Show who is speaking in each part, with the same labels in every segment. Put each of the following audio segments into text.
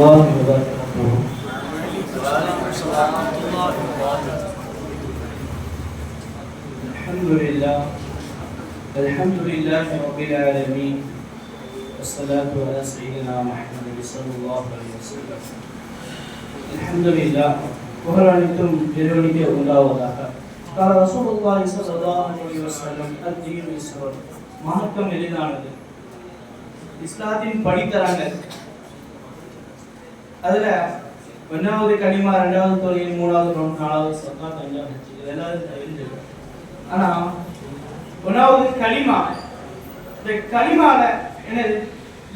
Speaker 1: الله وبركاته الحمد لله الحمد لله رب العالمين والصلاة على سيدنا محمد صلى الله عليه وسلم الحمد لله புகழனைத்தும் இறைவனுக்கே உண்டாவதாக قال رسول الله صلى الله عليه وسلم الدين يسر மார்க்கம் எளிதானது இஸ்லாத்தின் படித்தரங்கள் அதுல ஒன்னாவது கனிமா ரெண்டாவது தொழில் மூணாவது நோம் நாலாவது சொன்னா அஞ்சாவது இது எல்லாரும் தெரிஞ்சது ஆனா ஒன்னாவது களிமா இந்த களிமால என்னது?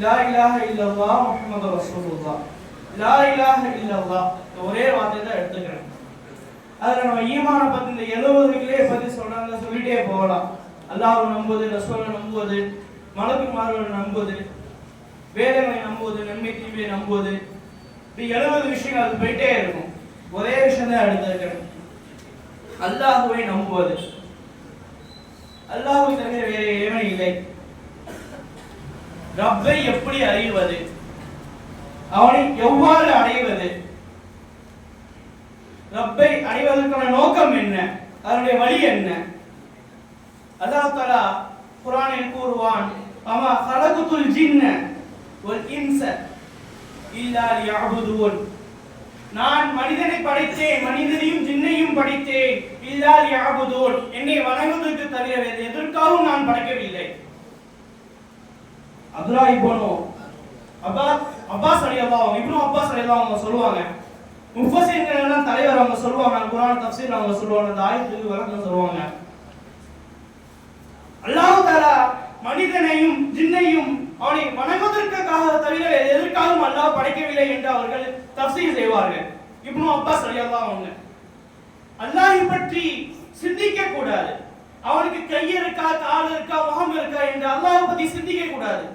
Speaker 1: லா இலாஹ இல்லல்லாஹ் முஹம்மது ரசூலுல்லா லா இலாஹ இல்லல்லாஹ் இந்த ஒரே வார்த்தை தான் எடுத்துக்கிறேன். அதுல நம்ம ஈமான பத்தி இந்த எழுபதுகளே பத்தி சொல்றாங்க சொல்லிட்டே போகலாம். அல்லாஹ் நம்புவது ரசோலை நம்புவது மலக்குமார்களை நம்புவது வேதங்களை நம்புவது நன்மை தீமையை நம்புவது இப்படி எழுபது விஷயங்கள் அது போயிட்டே இருக்கும். ஒரே விஷயம் தான் எடுத்திருக்கணும் அல்லாஹுவை நம்புவது. அல்லாஹுவை தவிர வேற இறைவன் இல்லை. ரப்பை எப்படி அறிவது? அவனை எவ்வாறு அடைவது? ரப்பை அடைவதற்கான நோக்கம் என்ன? அதனுடைய வழி என்ன? அல்லாஹ் தலா குரானில் கூறுவான் அமா ஹலகுத்துல் ஜின்ன ஒரு இன்ச நான் மனிதனை படைத்தேன் மனிதனையும் ஜின்னையும் படைத்தேன். இல்லா யாபுதோன் என்னை வணங்குவதற்கு தவிர வேறு எதற்காகவும் நான் படைக்கவில்லை. அப்துல்லா இப்னு அப்பாஸ் அப்பாஸ் ரலியல்லாஹு அன்ஹு இப்னு அப்பாஸ் ரலியல்லாஹு அவங்க சொல்லுவாங்க. முஃபஸிர்கள் தலைவர் அவங்க சொல்லுவாங்க. குர்ஆன் தஃசீர் அவங்க சொல்லுவாங்க. அந்த ஆயத்துக்கு விளக்கம் சொல்லுவாங்க. அல்லாஹ் தஆலா மனிதனையும் ஜின்னையும் அவனை வணங்குவதற்காக தவிர வேறு எதற்காகவும் அல்லாஹ் படைக்கவில்லை என்று அவர்கள் தஃசீர் செய்வார்கள் இப்னு அப்பாஸ் ரலியல்லாஹு அன்ஹு அல்லாஹ் பற்றி சிந்திக்க கூடாது அவனுக்கு கை இருக்கா கால் இருக்கா முகம் இருக்கா என்று அல்லாஹ் பத்தி சிந்திக்க கூடாது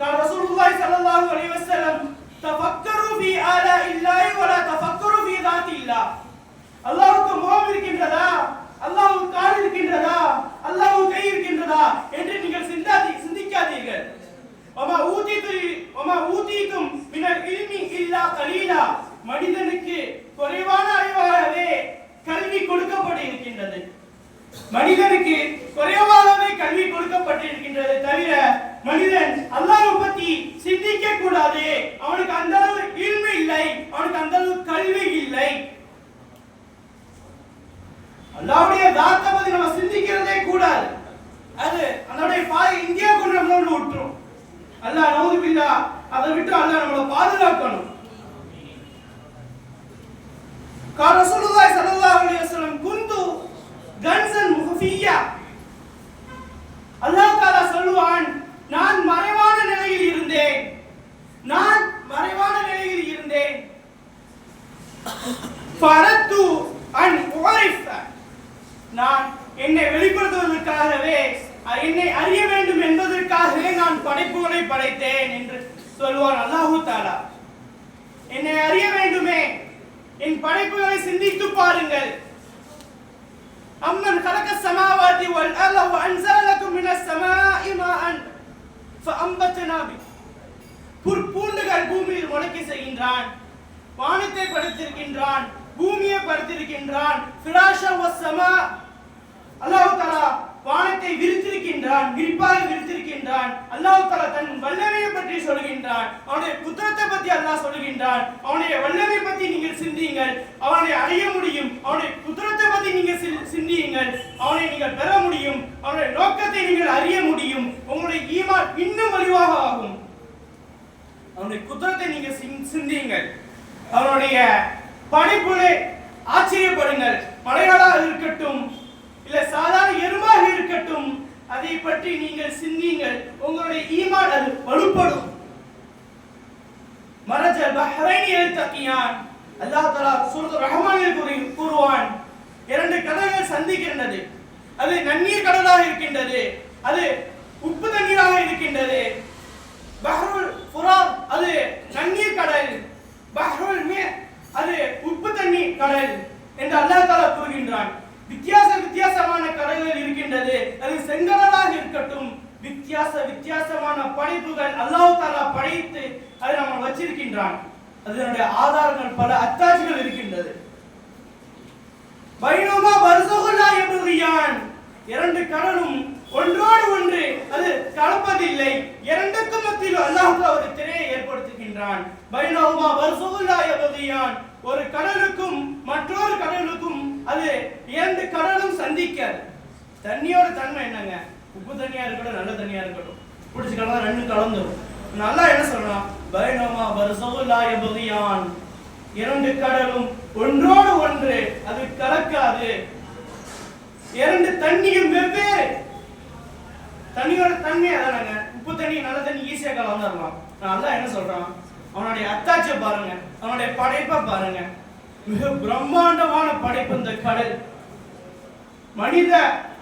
Speaker 1: قال رسول الله صلى الله عليه وسلم تفكروا في آلاء الله ولا تفكروا في ذات الله அல்லாஹ்வுக்கு முகம் இருக்கின்றதா அல்லாஹ்வுக்கு கால் இருக்கின்றதா அல்லாஹ்வுக்கு கை இருக்கின்றதா என்று நீங்கள் சிந்தாதி சிந்திக்காதீர்கள் வமா ஊதிது வமா ஊதிதும் மினல் இல்மி இல்லா கலீலா மனிதனுக்கு குறைவான அறிவாகவே கல்வி கொடுக்கப்பட்டிருக்கின்றது மனிதனுக்கு குறைவாகவே கல்வி கொடுக்கப்பட்டிருக்கின்றது தவிர மனிதன் அல்லாஹ் பத்தி சிந்திக்க கூடாது அவனுக்கு அந்த அளவு இல்மை இல்லை அவனுக்கு அந்த அளவு கல்வி இல்லை அல்லாவுடைய தாத்தை பத்தி நம்ம சிந்திக்கிறதே கூடாது அது அதனுடைய பாதை இந்தியா அல்லாஹ் நவுது பில்லா அதை விட்டு அல்லாஹ் நம்மளை பாதுகாக்கணும் قال رسول الله صلى الله عليه وسلم كنت كنزا مخفيا அல்லாஹ் தஆலா சொல்லுவான் நான் மறைவான நிலையில் இருந்தேன் நான் மறைவான நிலையில் இருந்தேன் ஃபரத்து அன் உரிஃப நான் என்னை வெளிப்படுத்துவதற்காகவே அஹ், என்னை அறிய வேண்டும் என்பதற்காகவே நான் படைப்புகளை படைத்தேன் என்று சொல்வான் அல்லாஹு தாலா என்னை அறிய வேண்டுமே என் படைப்புகளை சிந்தித்து பாருங்கள் அம்மன் خلق السماوات والأرض وأنزل لكم من السماء ماء فأنبتنا به புற்பூண்டுகள் பூமியில் முளைக்க செய்கின்றான் வானத்தை படைத்திருக்கின்றான் பூமியை படைத்திருக்கின்றான் ஃபிராஷா வஸ்ஸமா அல்லாஹ் தஆலா வானத்தை விரித்திருக்கின்றான் விரிப்பாக விரித்திருக்கின்றான். அல்லாஹ் தஆலா தன் வல்லமையை பற்றி சொல்கின்றான். அவனுடைய புத்திரத்தை பற்றி அல்லாஹ் சொல்கின்றான். அவனுடைய வல்லமை பற்றி நீங்கள் சிந்தியுங்கள். அவனை அடைய முடியும். அவனுடைய புத்திரத்தை பற்றி நீங்கள் சி- சிந்தியுங்கள். அவனை நீங்கள் பெற முடியும். அவனுடைய நோக்கத்தை நீங்கள் அறிய முடியும். உங்களுடைய ஈமான் இன்னும் வலிவாக ஆகும். அவனுடைய குதிரத்தை நீங்க சிந்தியுங்கள். அவனுடைய படைப்புகளை ஆச்சரியப்படுங்கள். மலையாளாக இருக்கட்டும் இல்ல சாதாரண எருமாக இருக்கட்டும். அதை பற்றி நீங்கள் சிந்தியுங்கள். உங்களுடைய ஈமான் அது வலுப்படும். மரஜ பஹ்ரைன் எழுத்தக்கியான் அல்லாஹ் தலா சுரத் ரஹ்மானில் கூறுவான் இரண்டு கடல்கள் சந்திக்கின்றது. அது நன்னீர் கடலாக இருக்கின்றது. அது உப்பு தண்ணீராக இருக்கின்றது. பஹ்ருல் ஃபுராத் அது நன்னீர் கடல். பஹ்ருல் மே அது உப்பு தண்ணி கடல். என்று அல்லாஹ் தஆலா கூறுகின்றான். வித்தியா வித்தியாசமான கடைகள் இருக்கின்றது. அது செங்கடலாக இருக்கட்டும். வித்தியாச வித்தியாசமான படைப்புகள் அல்லாஹ் தாலா படைத்து அதை நம்ம வச்சிருக்கின்றான். அதனுடைய ஆதாரங்கள் பல அத்தாட்சிகள் இருக்கின்றது. பைனோமா பர்சகுல்லா எபுகியான். இரண்டு கடலும் ஒன்றோடு ஒன்று அது கலப்பதில்லை. இரண்டுக்கும் மத்தியில் அல்லாஹ் ஒரு திரையை ஏற்படுத்துகின்றான். பைனோமா பர்சகுல்லா எபுகியான். ஒரு கடலுக்கும் மற்றொரு கடலுக்கும் அது இரண்டு கடலும் சந்திக்காது. தண்ணியோட தன்மை என்னங்க? உப்பு தண்ணியா இருக்கட்டும் நல்ல தண்ணியா இருக்கட்டும். பிடிச்ச கலந்தா ரெண்டும் கலந்துரும் நல்லா என்ன சொல்றான் பைனோமா பர்சகுல்லா எபதியான். இரண்டு கடலும் ஒன்றோடு ஒன்று அது கலக்காது. இரண்டு தண்ணியும் வெவ்வேறு. தண்ணியோட தன்மை அதானங்க? உப்பு தண்ணி நல்ல தண்ணி ஈஸியா கலந்துடலாம் நான் அதான் என்ன சொல்றான்? அவனுடைய அத்தாட்சியை பாருங்க. அவனுடைய படைப்பை பாருங்க. மிக பிரம்மாண்டமான படைப்பு இந்த கடல். மனித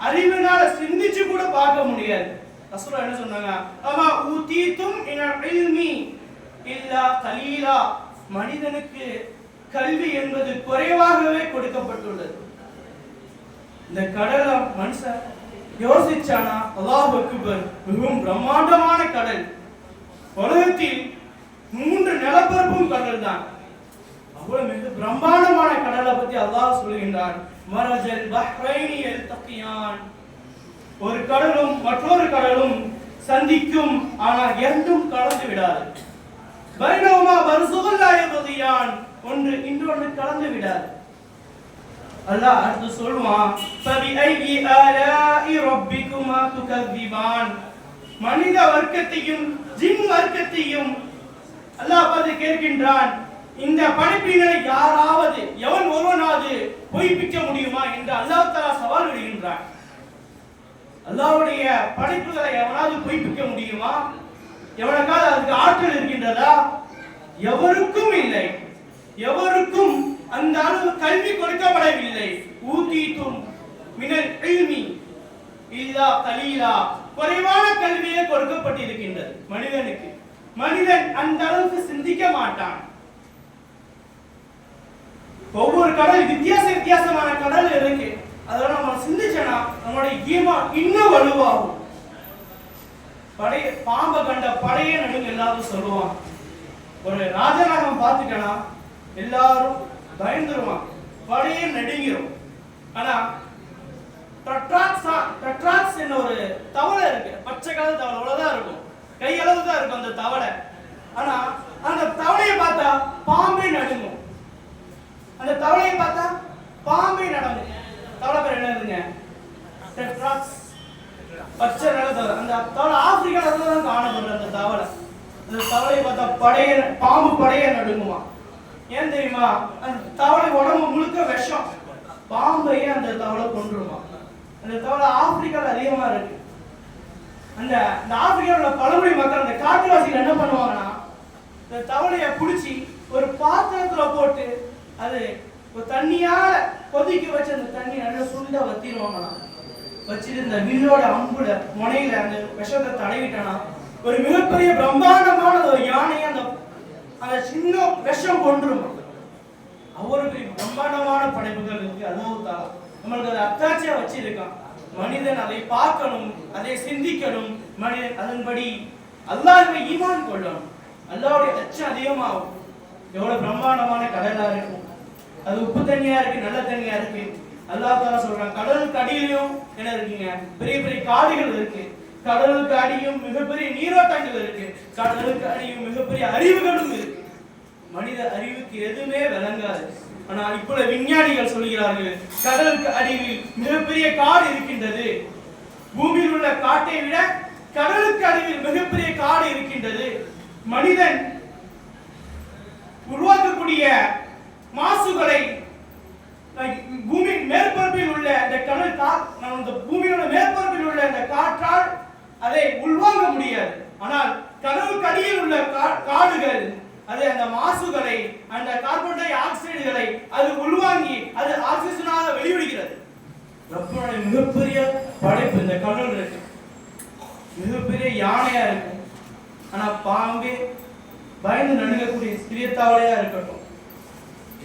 Speaker 1: அறிவினால சிந்திச்சு கூட பார்க்க முடியாது. ரசூலா என்ன சொன்னாங்க? ஆமா ஊதீத்தும் இனல் இல்மி இல்லா கலீலா. மனிதனுக்கு கல்வி என்பது குறைவாகவே கொடுக்கப்பட்டுள்ளது. இந்த கடலை மனுஷன் யோசிச்சானா? அல்லாஹ் அக்பர். மிகவும் பிரம்மாண்டமான கடல். உலகத்தில் மூன்று நிலப்பரப்பும் கடல் தான் பிரம்மாண்டமான கடலை பத்தி அல்லாஹ் சொல்கின்றான் மரஜல் பஹ்ரைனி எல்தகியான் ஒரு கடலும் மற்றொரு கடலும் சந்திக்கும் ஆனால் இரண்டும் கலந்து விடாது. பைனோமா பர்சுகல்லாய பகியான் ஒன்று இன்னொன்று கலந்து விடாது. அல்லாஹ் அடுத்து சொல்வான் ஐகி ஆலாஇ ரப்பிக்குமா துகذிபான் மனித வர்க்கத்தையும் ஜின் வர்க்கத்தையும் அல்லாஹ் பார்த்து கேட்கின்றான் இந்த படைப்பினை யாராவது எவன் ஒருவனாவது பொய்ப்பிக்க முடியுமா என்று அல்லாஹ் சவால் விடுகின்றான். அல்லாவுடைய படைப்புகளை எவனாவது பொய்ப்பிக்க முடியுமா? எவனுக்காவது அதுக்கு ஆற்றல் இருக்கின்றதா? எவருக்கும் இல்லை. எவருக்கும் அந்த அளவு கல்வி கொடுக்கப்படவில்லை. ஊதீத்தும் மினல் இல்மி இல்லா கலீலா. குறைவான கல்வியே கொடுக்கப்பட்டிருக்கின்றது மனிதனுக்கு. மனிதன் அந்த அளவுக்கு சிந்திக்க மாட்டான். ஒவ்வொரு கடல் வித்தியாச வித்தியாசமான கடல் இருக்கு. அதெல்லாம் நம்ம சிந்திச்சனா நம்மளுடைய ஈமா இன்னும் வலுவாகும். படைய பாம்பை கண்ட படைய நடுங்க எல்லாரும் சொல்லுவான் ஒரு ராஜநாகம் பார்த்துட்டனா எல்லாரும் பயந்துருவான் படைய நடுங்கிரும் ஆனா டட்ராக்ஸா டட்ராக்ஸ் என்ன ஒரு தவளை இருக்கு. பச்சை கலர் தவளை அவ்வளவுதான் இருக்கும். கையளவு தான் இருக்கும் அந்த தவளை. ஆனா அந்த தவளையை பார்த்தா பாம்பே நடுங்கும். அந்த தவளையை பார்த்தா பாம்பை நடந்து. தவளை பேர் என்னதுங்க பச்சை நல்ல தவளை அந்த தவளை ஆப்பிரிக்கால தான் காணப்படுற அந்த தவளை. அந்த தவளையை பார்த்தா படைய பாம்பு படைய நடுங்குமா. ஏன் தெரியுமா? அந்த தவளை உடம்பு முழுக்க விஷம். பாம்பையே அந்த தவளை கொண்டுருமா அந்த தவளை ஆப்பிரிக்கால அதிகமா இருக்கு. அந்த இந்த ஆப்பிரிக்காவில் பழமொழி மக்கள் அந்த காட்டுவாசிகள் என்ன பண்ணுவாங்கன்னா இந்த தவளையை பிடிச்சி ஒரு பாத்திரத்தில் போட்டு அது ஒரு தண்ணியால கொதிக்க வச்சு அந்த தண்ணி நல்லா சுண்ட வத்திடுவாங்களாம் வச்சுட்டு இந்த வில்லோட அம்புல முனையில அந்த விஷத்தை தடவிட்டானா? ஒரு மிகப்பெரிய பிரம்மாண்டமான ஒரு யானையை அந்த அந்த சின்ன விஷம் கொன்றுமா? அவருக்கு பிரம்மாண்டமான படைப்புகள் இருக்கு. அதுவும் தான் நம்மளுக்கு அதை அத்தாட்சியா வச்சிருக்கான். மனிதன் அதை பார்க்கணும் அதை சிந்திக்கணும் மனிதன் அதன்படி அல்லாஹ்வை ஈமான் கொள்ளணும். அல்லாவுடைய அச்சம் அதிகமாகும். எவ்வளவு பிரம்மாண்டமான கடலா இருக்கும். அது உப்பு தண்ணியா இருக்கு நல்ல தண்ணியா இருக்கு. அல்லாஹ் தாலா சொல்றான் கடலுக்கு அடியிலும் என்ன இருக்குங்க? பெரிய பெரிய காடுகள் இருக்கு. கடலுக்கு அடியும் மிகப்பெரிய நீரோட்டங்கள் இருக்கு. கடலுக்கு அடியும் மிகப்பெரிய அறிவுகளும் இருக்கு. மனித அறிவுக்கு எதுவுமே விளங்காது. ஆனால் இப்போ விஞ்ஞானிகள் சொல்கிறார்கள் கடலுக்கு அடியில் மிகப்பெரிய காடு இருக்கின்றது. பூமியில் உள்ள காட்டை விட கடலுக்கு அடியில் மிகப்பெரிய காடு இருக்கின்றது. மனிதன் உருவாக்கக்கூடிய மாசுகளை பூமியின் பூமி மேற்பரப்பில் உள்ள அந்த கடல் கா இந்த பூமியோட மேற்பரப்பில் உள்ள அந்த காற்றால் அதை உள்வாங்க முடியாது. ஆனால் கடலுக்கு அடியில் உள்ள கா- காடுகள் அது அந்த மாசுகளை அந்த கார்பன் டை ஆக்சைடுகளை அது உள்வாங்கி அது ஆக்சிஜனாக வெளியிடுகிறது ரப்பனுடைய மிகப்பெரிய படைப்பு இந்த கடல் இருக்கு. மிகப்பெரிய யானையா இருக்கும். ஆனா பாம்பு பயந்து நடுங்கக்கூடிய சிறிய தவளையா இருக்கட்டும்.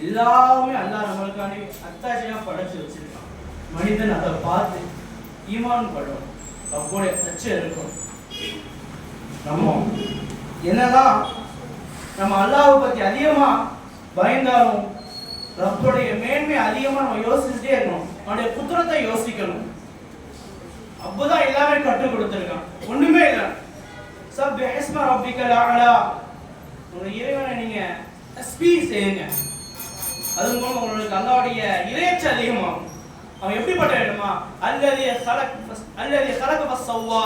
Speaker 1: எல்லாமே அல்லாஹ் நம்மளுக்காண்டி அத்தாட்சியாக படைச்சு வச்சிருக்கான். மனிதன் அதை பார்த்து ஈமான் படணும். ரப்புடைய அச்சம் இருக்கும் நம்ம என்னதான் நம்ம அல்லாவை பத்தி அதிகமா பயந்தாலும் ரப்போடைய மேன்மை அதிகமா நம்ம யோசிச்சுட்டே இருக்கணும். அவனுடைய புத்திரத்தை யோசிக்கணும். அப்போதான் எல்லாமே கற்றுக் கொடுத்துருக்கான். ஒண்ணுமே இல்லை. சப் ஹிஸ்ம ரப்பிக்கல் உங்க இறைவனை நீங்க தஸ்பீஹ் செய்யுங்க. அது மூலம் அவங்களுக்கு அல்லாவுடைய இறைச்சி அதிகமாகும். அவன் எப்படிப்பட்ட இடமா அல்லது கலக் அல்லது சலக சவ்வா.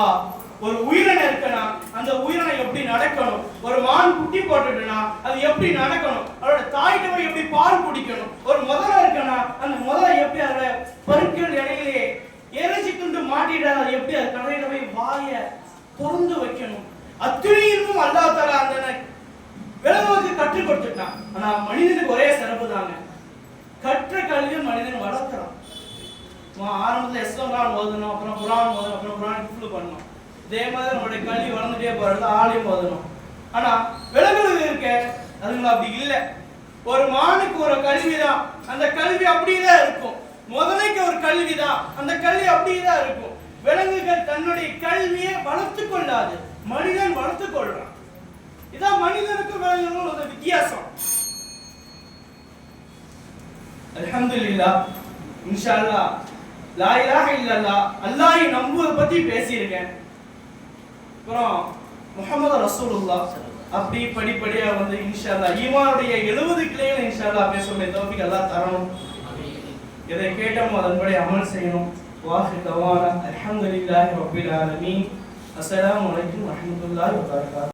Speaker 1: ஒரு உயிரினை இருக்கனா? அந்த உயிரினை எப்படி நடக்கணும்? ஒரு மான் குட்டி போட்டுட்டுனா அது எப்படி நடக்கணும்? அதோட தாய்கிட்ட போய் எப்படி பால் குடிக்கணும்? ஒரு முதல இருக்கனா? அந்த முதல எப்படி அதோட பருக்கள் இடையிலே இறைச்சி துண்டு மாட்டிட்டு அது எப்படி அது கடையில போய் வாய திறந்து வைக்கணும்? அத்துணையும் அல்லாஹ் அந்த விலங்குகளுக்கு கற்றுக் கொடுத்துட்டான். ஆனா மனிதனுக்கு ஒரே சிறப்பு தாங்க. கற்ற கல்வியை மனிதன் வளர்த்துறான் அவன் ஆரம்பத்துல எஸ்லாம் ஓதணும் அப்புறம் குரான் ஓதணும் அப்புறம் குரான் ஃபுல்லு பண்ணணும். இதே மாதிரி நம்மளுடைய கல்வி வளர்ந்துட்டே போறது ஆளையும் ஓதணும். ஆனா விலங்குகள் இருக்க? அதுங்கள அப்படி இல்லை. ஒரு மானுக்கு ஒரு கல்வி தான் அந்த கல்வி அப்படியே தான் இருக்கும். முதலைக்கு ஒரு கல்வி தான் அந்த கல்வி அப்படியே தான் இருக்கும். விலங்குகள் தன்னுடைய கல்வியை வளர்த்து கொள்ளாது. மனிதன் வளர்த்து கொள்றான். இதான் மனிதனுக்கும் விலங்குகளுக்கும் உள்ள வித்தியாசம். அல்ஹம்துலில்லா இன்ஷா அல்லாஹ் லா இலாஹ இல்லல்லாஹ். அல்லாஹ்வை நம்புவதை பத்தி பேசியிருக்கேன். அப்புறம் முகமது ரசூலுல்லா அப்படி படிப்படியா வந்து இன்ஷா அல்லா ஈமானுடைய 70 கிளைகள் இன்ஷா அல்லா பேசக்கூடிய தோப்பிக்கு எல்லாம் தரணும். எதை கேட்டோமோ அதன்படி அமல் செய்யணும். வாஹி தவானா. அல்ஹம்துலில்லாஹி ரப்பில் ஆலமீன். அஸ்ஸலாமு அலைக்கும் வரஹ்மத்துல்லாஹி வபரகாத்துஹு.